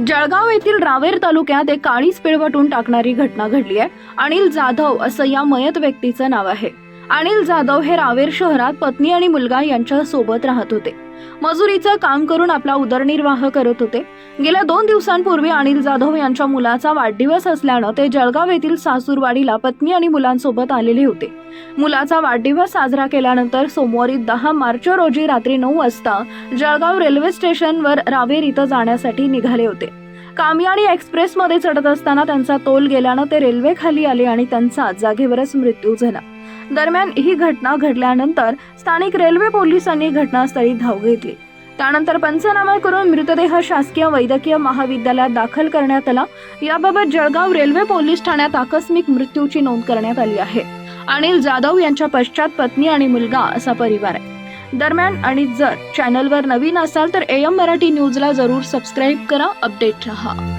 जळगाव येथील रावेर तालुक्यात एक काळीच पिळवटून टाकणारी घटना घडली आहे. अनिल जाधव असं या मयत व्यक्तीचं नाव आहे. अनिल जाधव हे रावेर शहरात पत्नी आणि मुलगा यांच्या सोबत राहत होते. मजुरीचं काम करून आपला उदरनिर्वाह करत होते. गेल्या दोन दिवसांपूर्वी अनिल जाधव यांच्या मुलाचा वाढदिवस असल्यानं ते जळगाव येथील सासूरवाडीला पत्नी आणि मुलांसोबत आलेले होते. मुलाचा वाढदिवस साजरा केल्यानंतर सोमवारी दहा मार्च रोजी रात्री नऊ वाजता जळगाव रेल्वे स्टेशनवर रावेर इथं जाण्यासाठी निघाले होते. कामियाणी एक्सप्रेसमध्ये चढत असताना त्यांचा तोल गेल्यानं ते रेल्वे खाली आले आणि त्यांचा जागेवरच मृत्यू झाला. दरम्यान ही घटना घडल्यानंतर स्थानिक रेल्वे पोलिसांनी घटनास्थळी धाव घेतली. त्यानंतर पंचनामा करून मृतदेह शासकीय वैद्यकीय महाविद्यालयात दाखल करण्यात आला. याबाबत जळगाव रेल्वे पोलीस ठाण्यात आकस्मिक मृत्यूची नोंद करण्यात आली आहे. अनिल जाधव यांच्या पश्चात पत्नी आणि मुलगा असा परिवार आहे. दरम्यान आणि जर चॅनलवर नवीन असाल तर एम मराठी न्यूजला जरूर सबस्क्राईब करा अपडेट रहा.